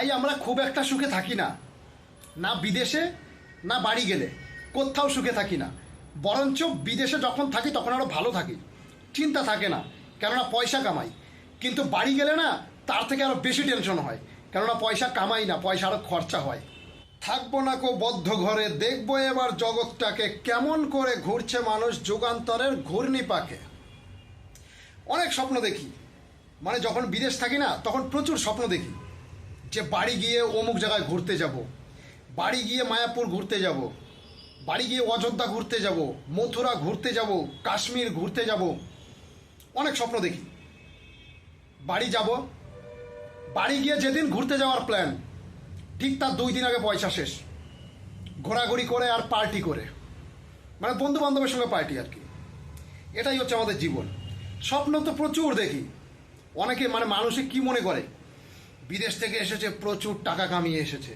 ভাই, আমরা খুব একটা সুখে থাকি না। না বিদেশে, না বাড়ি গেলে। কোথাও সুখে থাকি না। বরঞ্চ বিদেশে যখন থাকি, তখন আরও ভালো থাকি। চিন্তা থাকে না, কেননা পয়সা কামাই। কিন্তু বাড়ি গেলে না, তার থেকে আরও বেশি টেনশন হয়। কেননা পয়সা কামাই না, পয়সা আরও খরচা হয়। থাকব না কো বদ্ধ ঘরে, দেখব এবার জগৎটাকে কেমন করে ঘুরছে মানুষ যুগান্তরের ঘূর্ণি পাকে। অনেক স্বপ্ন দেখি। মানে যখন বিদেশ থাকি না, তখন প্রচুর স্বপ্ন দেখি। যে বাড়ি গিয়ে অমুক জায়গায় ঘুরতে যাব। বাড়ি গিয়ে মায়াপুর ঘুরতে যাব। বাড়ি গিয়ে অযোধ্যা ঘুরতে যাব। মথুরা ঘুরতে যাব। কাশ্মীর ঘুরতে যাব। অনেক স্বপ্ন দেখি। বাড়ি যাব। বাড়ি গিয়ে যেদিন ঘুরতে যাওয়ার প্ল্যান ঠিক তার দুই দিন আগে পয়সা শেষ। ঘোরাঘুরি করে আর পার্টি করে। মানে বন্ধু বান্ধবের সঙ্গে পার্টি আর কি। এটাই হচ্ছে আমাদের জীবন। স্বপ্ন তো প্রচুর দেখি। অনেকে মানে মানুষে কি মনে করে? বিদেশ থেকে এসেছে, প্রচুর টাকা কামিয়ে এসেছে।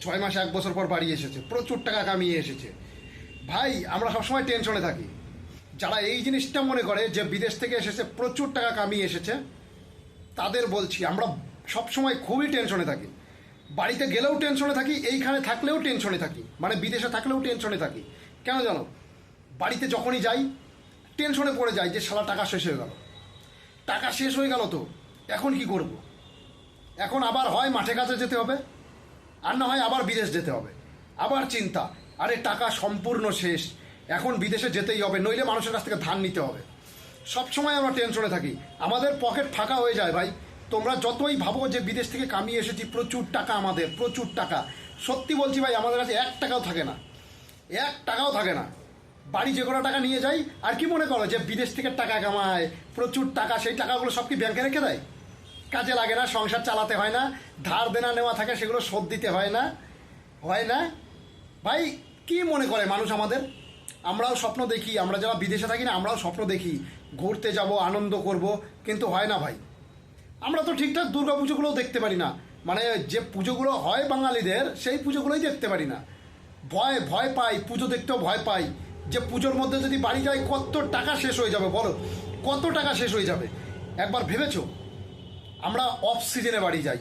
ছয় মাস, এক বছর পর বাড়ি এসেছে, প্রচুর টাকা কামিয়ে এসেছে। ভাই, আমরা সবসময় টেনশনে থাকি। যারা এই জিনিসটা মনে করে যে বিদেশ থেকে এসেছে, প্রচুর টাকা কামিয়ে এসেছে, তাদের বলছি, আমরা সবসময় খুবই টেনশনে থাকি। বাড়িতে গেলেও টেনশনে থাকি, এইখানে থাকলেও টেনশনে থাকি। মানে বিদেশে থাকলেও টেনশনে থাকি। কেন জানো? বাড়িতে যখনই যাই, টেনশনে পড়ে যাই যে সারা টাকা শেষ হয়ে গেল। টাকা শেষ হয়ে গেল তো, এখন কি করব? এখন আবার হয় মাঠে কাজে যেতে হবে, আর না হয় আবার বিদেশ যেতে হবে। আবার চিন্তা, আরে টাকা সম্পূর্ণ শেষ, এখন বিদেশে যেতেই হবে, নইলে মানুষের কাছ থেকে ধান নিতে হবে। সবসময় আমরা টেনশনে থাকি, আমাদের পকেট ফাঁকা হয়ে যায় ভাই। তোমরা যতই ভাবো যে বিদেশ থেকে কামিয়ে এসেছি, প্রচুর টাকা আমাদের, প্রচুর টাকা। সত্যি বলছি ভাই, আমাদের কাছে এক টাকাও থাকে না, এক টাকাও থাকে না। বাড়ি যে কোনো টাকা নিয়ে যাই, আর কি মনে করো যে বিদেশ থেকে টাকা কামায়, প্রচুর টাকা, সেই টাকাগুলো সব কি ব্যাংকে রেখে দেয়? কাজে লাগে না, সংসার চালাতে হয় না, ধার দেনা নেওয়া থাকে, সেগুলো শোধ দিতে হয় না হয় না? ভাই, কি মনে করে মানুষ আমাদের? আমরাও স্বপ্ন দেখি, আমরা যারা বিদেশে থাকি না, আমরাও স্বপ্ন দেখি, ঘুরতে যাব, আনন্দ করব, কিন্তু হয় না ভাই। আমরা তো ঠিকঠাক দুর্গা পুজোগুলোও দেখতে পারি না। মানে যে পুজোগুলো হয় বাঙালিদের, সেই পুজোগুলোই দেখতে পারি না। ভয় ভয় পাই, পুজো দেখতেও ভয় পাই। যে পুজোর মধ্যে যদি বাড়ি যাই কত টাকা শেষ হয়ে যাবে বলো? কত টাকা শেষ হয়ে যাবে? একবার ভেবেছো? আমরা অফ সিজনে বাড়ি যাই।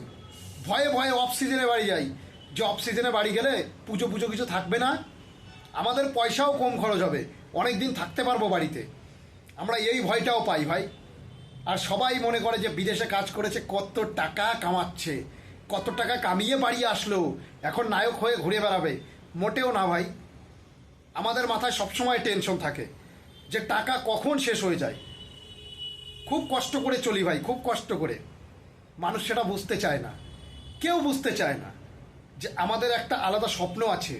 ভয়ে ভয়ে অফ সিজনে বাড়ি যাই। যে অফ সিজনে বাড়ি গেলে পুজো পুজো কিছু থাকবে না। আমাদের পয়সাও কম খরচ হবে। অনেক দিন থাকতে পারব বাড়িতে। আমরা এই ভয়টাও পাই ভাই। আর সবাই মনে করে যে বিদেশে কাজ করেছে, কত টাকা কামাচ্ছে। কত টাকা কামিয়ে বাড়ি আসলো। এখন নায়ক হয়ে ঘুরে বেড়াবে। মোটেও না ভাই। আমাদের মাথায় সবসময় টেনশন থাকে যে টাকা কখন শেষ হয়ে যায়। খুব কষ্ট করে চলি ভাই, খুব কষ্ট করে। মানুষ সেটা বুঝতে চায় না। কেউ বুঝতে চায় না যে আমাদের একটা আলাদা স্বপ্ন আছে।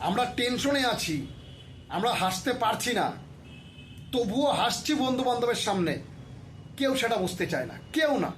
আমরা টেনশনে আছি, আমরা হাসতে পারছি না। তবুও হাসছি বন্ধু বান্ধবের সামনে। কেউ সেটা বুঝতে চায় না, কেউ না।